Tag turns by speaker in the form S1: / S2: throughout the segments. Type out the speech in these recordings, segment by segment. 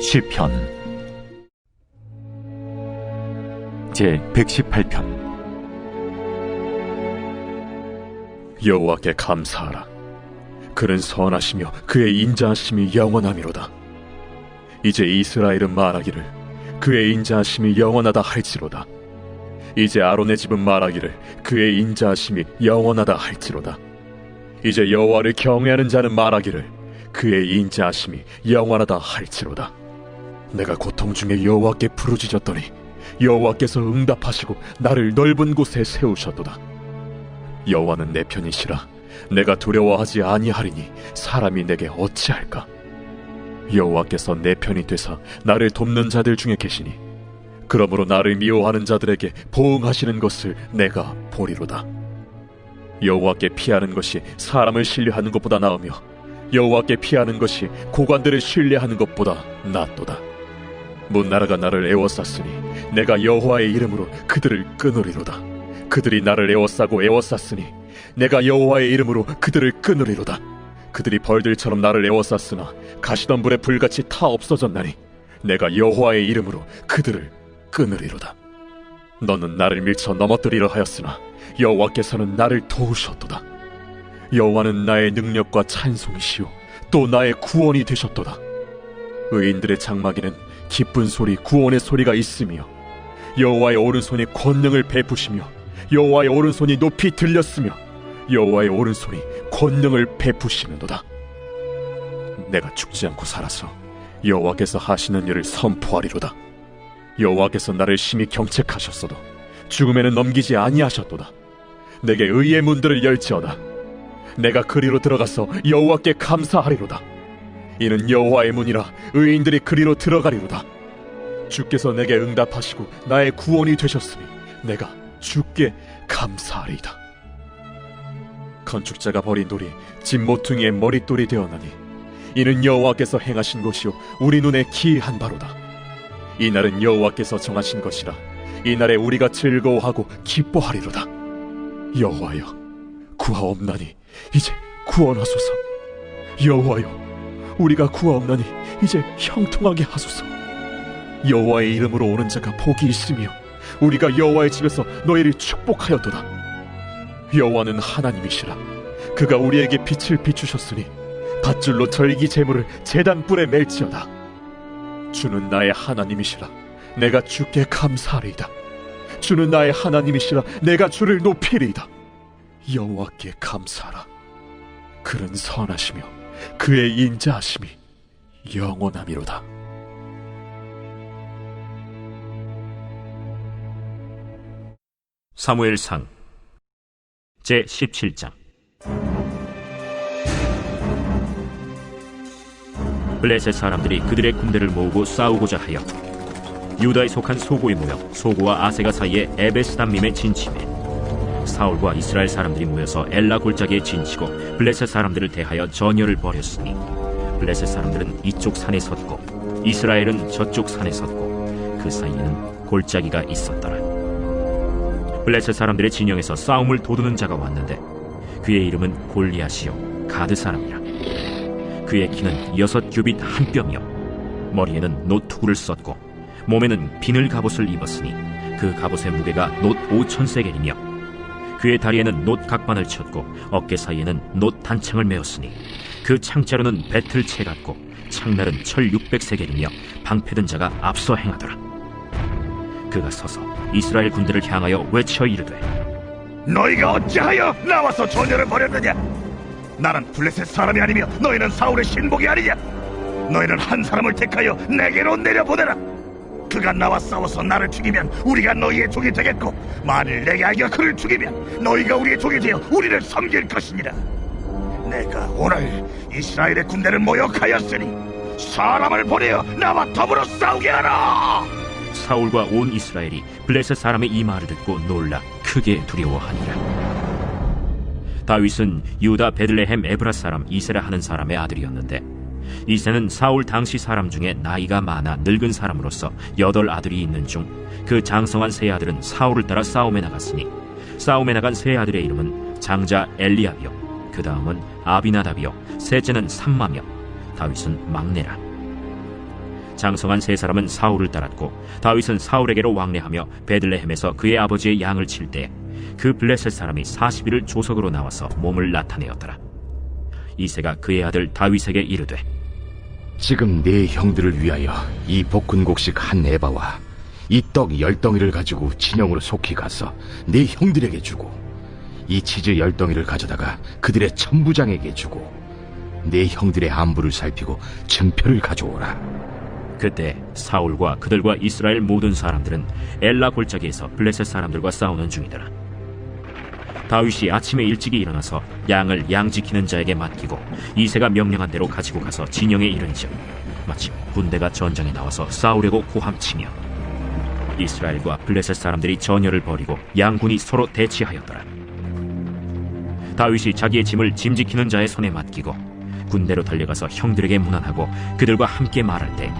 S1: 시편 제 118편
S2: 여호와께 감사하라. 그는 선하시며 그의 인자하심이 영원함이로다. 이제 이스라엘은 말하기를 그의 인자하심이 영원하다 할지로다. 이제 아론의 집은 말하기를 그의 인자하심이 영원하다 할지로다. 이제 여호와를 경외하는 자는 말하기를 그의 인자하심이 영원하다 할지로다. 내가 고통 중에 여호와께 부르짖었더니 여호와께서 응답하시고 나를 넓은 곳에 세우셨도다. 여호와는 내 편이시라 내가 두려워하지 아니하리니 사람이 내게 어찌할까 여호와께서 내 편이 되사 나를 돕는 자들 중에 계시니 그러므로 나를 미워하는 자들에게 보응하시는 것을 내가 보리로다. 여호와께 피하는 것이 사람을 신뢰하는 것보다 나으며 여호와께 피하는 것이 고관들을 신뢰하는 것보다 낫도다. 문나라가 나를 애워쌌으니 내가 여호와의 이름으로 그들을 끊으리로다. 그들이 나를 에워싸고 에워쌌으니 내가 여호와의 이름으로 그들을 끊으리로다. 그들이 벌들처럼 나를 에워쌌으나 가시던 불에 불같이 타 없어졌나니 내가 여호와의 이름으로 그들을 끊으리로다. 너는 나를 밀쳐 넘어뜨리려 하였으나 여호와께서는 나를 도우셨도다. 여호와는 나의 능력과 찬송이시요 또 나의 구원이 되셨도다. 의인들의 장막에는 기쁜 소리 구원의 소리가 있으며 여호와의 오른손이 권능을 베푸시며 여호와의 오른손이 높이 들렸으며 여호와의 오른손이 권능을 베푸시는도다. 내가 죽지 않고 살아서 여호와께서 하시는 일을 선포하리로다. 여호와께서 나를 심히 경책하셨어도 죽음에는 넘기지 아니하셨도다. 내게 의의 문들을 열지어다. 내가 그리로 들어가서 여호와께 감사하리로다. 이는 여호와의 문이라 의인들이 그리로 들어가리로다. 주께서 내게 응답하시고 나의 구원이 되셨으니 내가 주께 감사하리이다. 건축자가 버린 돌이 집 모퉁이의 머릿돌이 되었나니 이는 여호와께서 행하신 것이요 우리 눈에 기이한 바로다. 이 날은 여호와께서 정하신 것이라 이 날에 우리가 즐거워하고 기뻐하리로다. 여호와여 구하옵나니 이제 구원하소서. 여호와여 우리가 구하옵나니 이제 형통하게 하소서. 여호와의 이름으로 오는 자가 복이 있으며 우리가 여호와의 집에서 너희를 축복하였도다. 여호와는 하나님이시라. 그가 우리에게 빛을 비추셨으니 밧줄로 절기 제물을 제단 뿔에 멜지어다. 주는 나의 하나님이시라. 내가 주께 감사하리이다. 주는 나의 하나님이시라. 내가 주를 높이리이다. 여호와께 감사하라. 그는 선하시며 그의 인자하심이 영원함이로다.
S3: 사무엘상 제 17장 블레셋 사람들이 그들의 군대를 모으고 싸우고자 하여 유다에 속한 소고에 모여 소고와 아세가 사이에 에베스담밈에 진침해 사울과 이스라엘 사람들이 모여서 엘라 골짜기에 진치고 블레셋 사람들을 대하여 전열을 벌였으니 블레셋 사람들은 이쪽 산에 섰고 이스라엘은 저쪽 산에 섰고 그 사이에는 골짜기가 있었더라. 블레셋 사람들의 진영에서 싸움을 도두는 자가 왔는데 그의 이름은 골리앗이요 가드 사람이라 그의 키는 여섯 규빗 한 뼘이요 머리에는 노투구를 썼고 몸에는 비늘 갑옷을 입었으니 그 갑옷의 무게가 노 오천 세겔이며 그의 다리에는 노 각반을 쳤고 어깨 사이에는 노 단창을 메었으니 그 창자로는 배틀채 같고 창날은 철 육백 세겔이며 방패든 자가 앞서 행하더라 그가 서서 이스라엘 군대를 향하여 외쳐 이르되
S4: 너희가 어찌하여 나와서 전열을 벌였느냐? 나는 블레셋 사람이 아니며 너희는 사울의 신복이 아니냐? 너희는 한 사람을 택하여 내게로 내려보내라. 그가 나와 싸워서 나를 죽이면 우리가 너희의 종이 되겠고 만일 내게 아기가 그를 죽이면 너희가 우리의 종이 되어 우리를 섬길 것이니라. 내가 오늘 이스라엘의 군대를 모욕하였으니 사람을 보내어 나와 더불어 싸우게 하라.
S3: 사울과 온 이스라엘이 블레셋 사람의 이 말을 듣고 놀라 크게 두려워하니라. 다윗은 유다 베들레헴 에브라 사람 이세라 하는 사람의 아들이었는데 이새는 사울 당시 사람 중에 나이가 많아 늙은 사람으로서 여덟 아들이 있는 중 그 장성한 세 아들은 사울을 따라 싸움에 나갔으니 싸움에 나간 세 아들의 이름은 장자 엘리압이요 그 다음은 아비나답이요 셋째는 삼마며 다윗은 막내라. 장성한 세 사람은 사울을 따랐고 다윗은 사울에게로 왕래하며 베들레헴에서 그의 아버지의 양을 칠때 그 블레셋 사람이 40일을 조석으로 나와서 몸을 나타내었더라 이새가 그의 아들 다윗에게 이르되
S5: 지금 네 형들을 위하여 이 볶은 곡식 한 에바와 이 떡 열 덩이를 가지고 진영으로 속히 가서 네 형들에게 주고 이 치즈 열 덩이를 가져다가 그들의 천부장에게 주고 네 형들의 안부를 살피고 증표를 가져오라.
S3: 그때 사울과 그들과 이스라엘 모든 사람들은 엘라 골짜기에서 블레셋 사람들과 싸우는 중이더라. 다윗이 아침에 일찍이 일어나서 양을 양 지키는 자에게 맡기고 이새가 명령한 대로 가지고 가서 진영에 이른즉 마침 군대가 전장에 나와서 싸우려고 고함치며 이스라엘과 블레셋 사람들이 전열을 벌이고 양군이 서로 대치하였더라. 다윗이 자기의 짐을 짐 지키는 자의 손에 맡기고 군대로 달려가서 형들에게 문안하고 그들과 함께 말할 때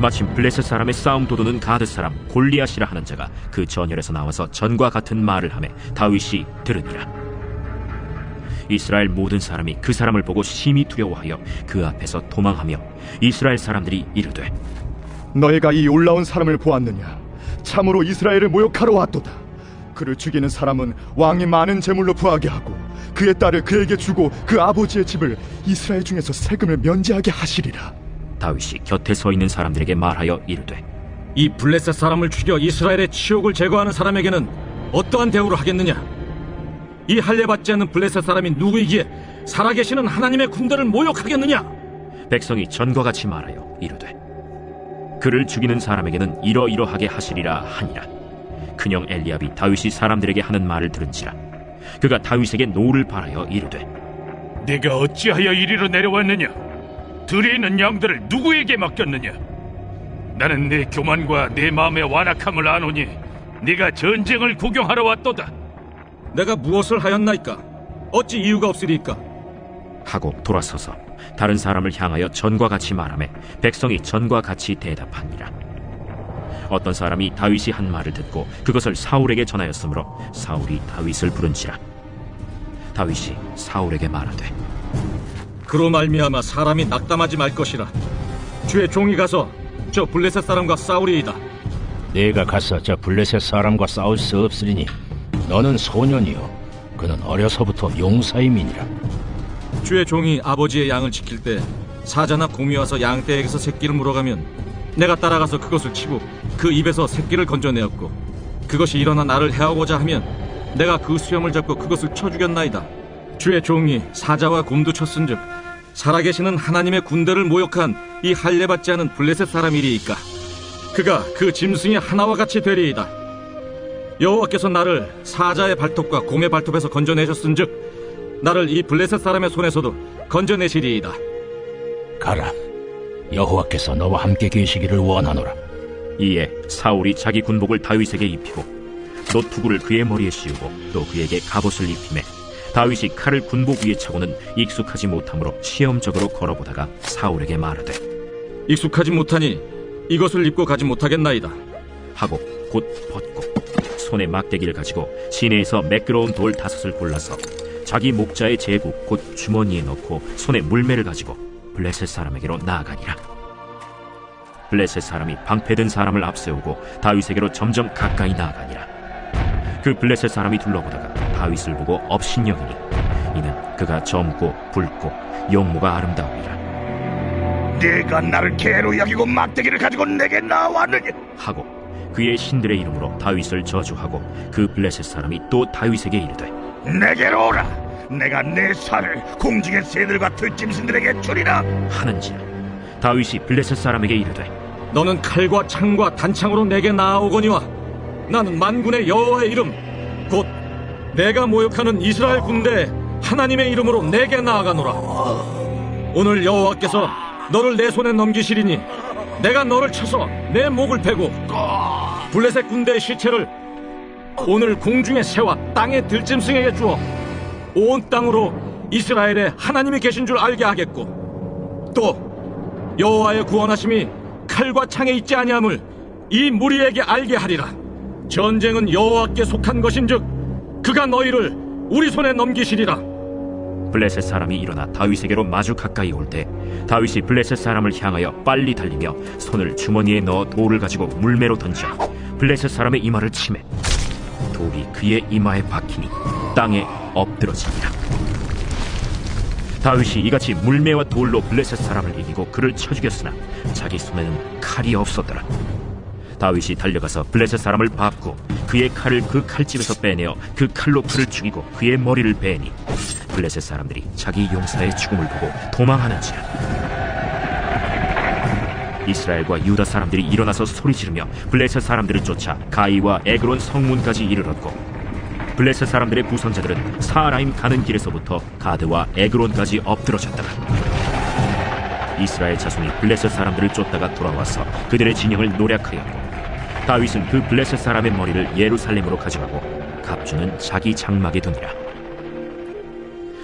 S3: 마침 블레셋 사람의 싸움 도두는 가드 사람 골리앗이라 하는 자가 그 전열에서 나와서 전과 같은 말을 하매 다윗이 들으니라 이스라엘 모든 사람이 그 사람을 보고 심히 두려워하여 그 앞에서 도망하며 이스라엘 사람들이 이르되
S6: 너희가 이 올라온 사람을 보았느냐? 참으로 이스라엘을 모욕하러 왔도다. 그를 죽이는 사람은 왕이 많은 재물로 부하게 하고 그의 딸을 그에게 주고 그 아버지의 집을 이스라엘 중에서 세금을 면제하게 하시리라.
S3: 다윗이 곁에 서 있는 사람들에게 말하여 이르되
S7: 이 블레셋 사람을 죽여 이스라엘의 치욕을 제거하는 사람에게는 어떠한 대우를 하겠느냐? 이 할례 받지 않는 블레셋 사람이 누구이기에 살아계시는 하나님의 군대를 모욕하겠느냐?
S3: 백성이 전과 같이 말하여 이르되 그를 죽이는 사람에게는 이러이러하게 하시리라 하니라 그냥 엘리압이 다윗이 사람들에게 하는 말을 들은지라 그가 다윗에게 노를 바라여 이르되
S4: 네가 어찌하여 이리로 내려왔느냐? 들에 있는 양들을 누구에게 맡겼느냐? 나는 네 교만과 네 마음의 완악함을 아노니 네가 전쟁을 구경하러 왔도다.
S7: 내가 무엇을 하였나이까? 어찌 이유가 없으리까?
S3: 하고 돌아서서 다른 사람을 향하여 전과 같이 말하매 백성이 전과 같이 대답하니라 어떤 사람이 다윗이 한 말을 듣고 그것을 사울에게 전하였으므로 사울이 다윗을 부른지라 다윗이 사울에게 말하되
S7: 그로 말미암아 사람이 낙담하지 말 것이라. 주의 종이 가서 저 블레셋 사람과 싸우리이다.
S5: 내가 가서 저 블레셋 사람과 싸울 수 없으리니 너는 소년이요 그는 어려서부터 용사임이니라.
S7: 주의 종이 아버지의 양을 지킬 때 사자나 곰이 와서 양떼에게서 새끼를 물어가면 내가 따라가서 그것을 치고 그 입에서 새끼를 건져내었고 그것이 일어나 나를 해하고자 하면 내가 그 수염을 잡고 그것을 쳐 죽였나이다. 주의 종이 사자와 곰도 쳤은즉 살아계시는 하나님의 군대를 모욕한 이 할례받지 않은 블레셋 사람이리이까 그가 그 짐승이 하나와 같이 되리이다. 여호와께서 나를 사자의 발톱과 곰의 발톱에서 건져내셨은즉 나를 이 블레셋 사람의 손에서도 건져내시리이다.
S5: 가라 여호와께서 너와 함께 계시기를 원하노라.
S3: 이에 사울이 자기 군복을 다윗에게 입히고 노투구를 그의 머리에 씌우고 또 그에게 갑옷을 입히매 다윗이 칼을 군복 위에 차고는 익숙하지 못하므로 시험적으로 걸어보다가 사울에게 말하되
S7: 익숙하지 못하니 이것을 입고 가지 못하겠나이다.
S3: 하고 곧 벗고 손에 막대기를 가지고 시내에서 매끄러운 돌 다섯을 골라서 자기 목자의 제국 곧 주머니에 넣고 손에 물매를 가지고 블레셋 사람에게로 나아가니라 블레셋 사람이 방패든 사람을 앞세우고 다윗에게로 점점 가까이 나아가니라 그 블레셋 사람이 둘러보다가 다윗을 보고 업신여기니 이는 그가 젊고 붉고 용모가 아름다우니라
S4: 네가 나를 개로 여기고 막대기를 가지고 내게 나왔느냐?
S3: 하고 그의 신들의 이름으로 다윗을 저주하고 그 블레셋 사람이 또 다윗에게 이르되
S4: 내게로 오라. 내가 내 살을 공중의 새들과 들짐승들에게 주리라.
S3: 하는지라 다윗이 블레셋 사람에게 이르되
S7: 너는 칼과 창과 단창으로 내게 나아오거니와 나는 만군의 여호와의 이름 곧 내가 모욕하는 이스라엘 군대 하나님의 이름으로 내게 나아가노라 오늘 여호와께서 너를 내 손에 넘기시리니 내가 너를 쳐서 내 목을 베고 블레셋 군대의 시체를 오늘 공중의 새와 땅의 들짐승에게 주어 온 땅으로 이스라엘에 하나님이 계신 줄 알게 하겠고 또 여호와의 구원하심이 칼과 창에 있지 아니함을 이 무리에게 알게 하리라. 전쟁은 여호와께 속한 것인즉 그가 너희를 우리 손에 넘기시리라.
S3: 블레셋 사람이 일어나 다윗에게로 마주 가까이 올 때 다윗이 블레셋 사람을 향하여 빨리 달리며 손을 주머니에 넣어 돌을 가지고 물매로 던져 블레셋 사람의 이마를 치매 돌이 그의 이마에 박히니 땅에 엎드러지니라. 다윗이 이같이 물매와 돌로 블레셋 사람을 이기고 그를 쳐 죽였으나 자기 손에는 칼이 없었더라 다윗이 달려가서 블레셋 사람을 밟고 그의 칼을 그 칼집에서 빼내어 그 칼로 그를 죽이고 그의 머리를 베니 블레셋 사람들이 자기 용사의 죽음을 보고 도망하는지라. 이스라엘과 유다 사람들이 일어나서 소리 지르며 블레셋 사람들을 쫓아 가이와 에그론 성문까지 이르렀고 블레셋 사람들의 부선자들은 사라임 가는 길에서부터 가드와 에그론까지 엎드러졌더라. 이스라엘 자손이 블레셋 사람들을 쫓다가 돌아와서 그들의 진영을 노략하였고 다윗은 그 블레셋 사람의 머리를 예루살렘으로 가져가고 갑주는 자기 장막에 두니라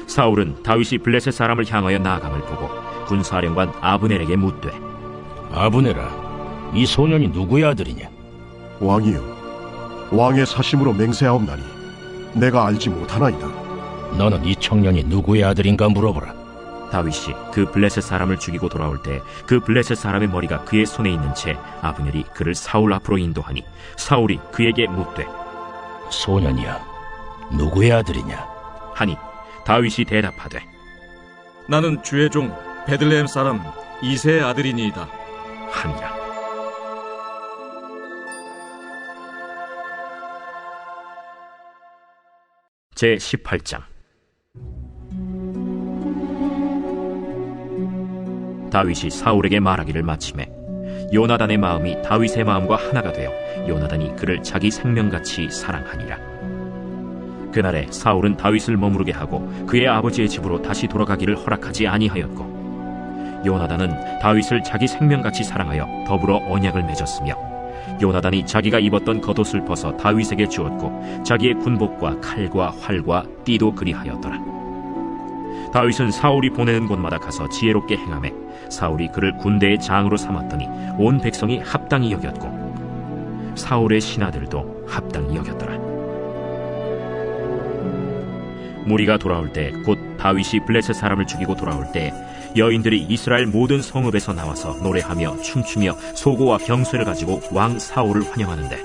S3: 사울은 다윗이 블레셋 사람을 향하여 나아감을 보고 군사령관 아브넬에게 묻되
S8: 아브네라, 이 소년이 누구의 아들이냐?
S9: 왕이여 왕의 사심으로 맹세하옵나니 내가 알지 못하나이다
S8: 너는 이 청년이 누구의 아들인가 물어보라.
S3: 다윗이 그 블레셋 사람을 죽이고 돌아올 때 그 블레셋 사람의 머리가 그의 손에 있는 채 아브넬이 그를 사울 앞으로 인도하니 사울이 그에게 묻되
S8: 소년이야, 누구의 아들이냐?
S3: 하니 다윗이 대답하되
S7: 나는 주의 종 베들레헴 사람 이세의 아들이니이다.
S3: 하니라 제 18장 다윗이 사울에게 말하기를 마침에 요나단의 마음이 다윗의 마음과 하나가 되어 요나단이 그를 자기 생명같이 사랑하니라. 그날에 사울은 다윗을 머무르게 하고 그의 아버지의 집으로 다시 돌아가기를 허락하지 아니하였고 요나단은 다윗을 자기 생명같이 사랑하여 더불어 언약을 맺었으며 요나단이 자기가 입었던 겉옷을 벗어 다윗에게 주었고 자기의 군복과 칼과 활과 띠도 그리하였더라 다윗은 사울이 보내는 곳마다 가서 지혜롭게 행함에 사울이 그를 군대의 장으로 삼았더니 온 백성이 합당히 여겼고 사울의 신하들도 합당히 여겼더라. 무리가 돌아올 때 곧 다윗이 블레셋 사람을 죽이고 돌아올 때 여인들이 이스라엘 모든 성읍에서 나와서 노래하며 춤추며 소고와 병쇠를 가지고 왕 사울을 환영하는데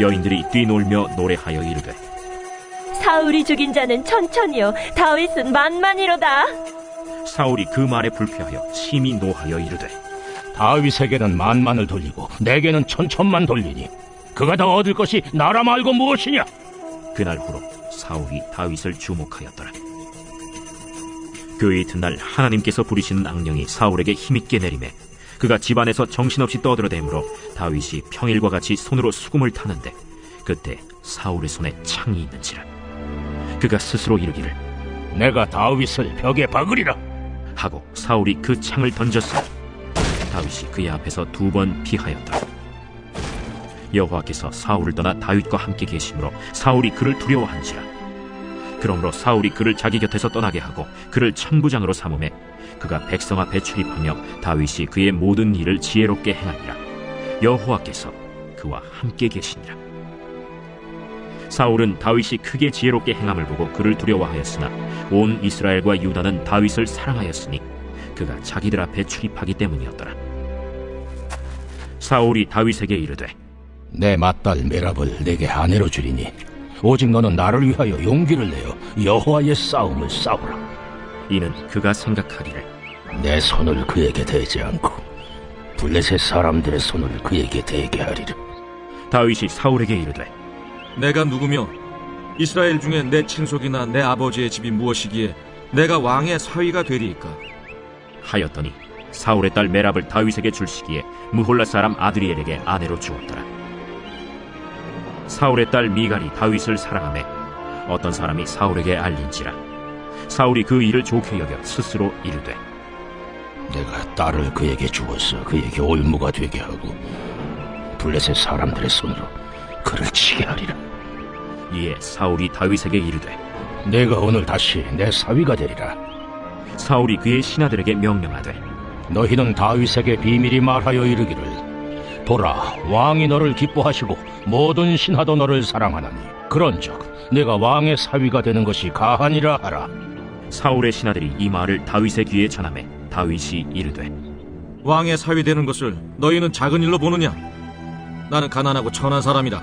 S3: 여인들이 뛰놀며 노래하여 이르되
S10: 사울이 죽인 자는 천천히요 다윗은 만만이로다
S3: 사울이 그 말에 불쾌하여 심히 노하여 이르되
S8: 다윗에게는 만만을 돌리고 내게는 천천만 돌리니 그가 더 얻을 것이 나라 말고 무엇이냐?
S3: 그날 후로 사울이 다윗을 주목하였더라. 그 이튿날 하나님께서 부리시는 악령이 사울에게 힘있게 내림에 그가 집안에서 정신없이 떠들어대므로 다윗이 평일과 같이 손으로 수금을 타는데 그때 사울의 손에 창이 있는지라 그가 스스로 이르기를
S8: 내가 다윗을 벽에 박으리라.
S3: 하고 사울이 그 창을 던졌으니 다윗이 그의 앞에서 두 번 피하였더라. 여호와께서 사울을 떠나 다윗과 함께 계심으로 사울이 그를 두려워한지라. 그러므로 사울이 그를 자기 곁에서 떠나게 하고 그를 천부장으로 삼음에 그가 백성 앞에 출입하며 다윗이 그의 모든 일을 지혜롭게 행하니라. 여호와께서 그와 함께 계시니라 사울은 다윗이 크게 지혜롭게 행함을 보고 그를 두려워하였으나 온 이스라엘과 유다는 다윗을 사랑하였으니 그가 자기들 앞에 출입하기 때문이었더라 사울이 다윗에게 이르되
S8: 내 맏딸 메랍을 내게 아내로 주리니 오직 너는 나를 위하여 용기를 내어 여호와의 싸움을 싸우라.
S3: 이는 그가 생각하기를
S8: 내 손을 그에게 대지 않고 블레셋 사람들의 손을 그에게 대게 하리라.
S3: 다윗이 사울에게 이르되
S7: 내가 누구며 이스라엘 중에 내 친속이나 내 아버지의 집이 무엇이기에 내가 왕의 사위가 되리이까?
S3: 하였더니 사울의 딸 메랍을 다윗에게 줄 시기에 무홀라 사람 아드리엘에게 아내로 주었더라. 사울의 딸 미갈이 다윗을 사랑하매 어떤 사람이 사울에게 알린지라 사울이 그 일을 좋게 여겨 스스로 이르되
S8: 내가 딸을 그에게 주어서 그에게 올무가 되게 하고 블레셋 사람들의 손으로 그를 치게 하리라.
S3: 이에 사울이 다윗에게 이르되
S8: 내가 오늘 다시 내 사위가 되리라.
S3: 사울이 그의 신하들에게 명령하되
S8: 너희는 다윗에게 비밀이 말하여 이르기를 보라 왕이 너를 기뻐하시고 모든 신하도 너를 사랑하나니 그런즉 내가 왕의 사위가 되는 것이 가하니라 하라
S3: 사울의 신하들이 이 말을 다윗의 귀에 전하매 다윗이 이르되
S7: 왕의 사위 되는 것을 너희는 작은 일로 보느냐? 나는 가난하고 천한 사람이라.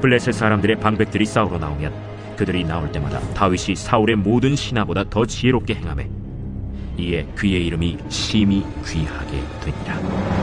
S3: 블레셋 사람들의 방백들이 싸우러 나오면 그들이 나올 때마다 다윗이 사울의 모든 신하보다 더 지혜롭게 행하매 이에 그의 이름이 심히 귀하게 되니라.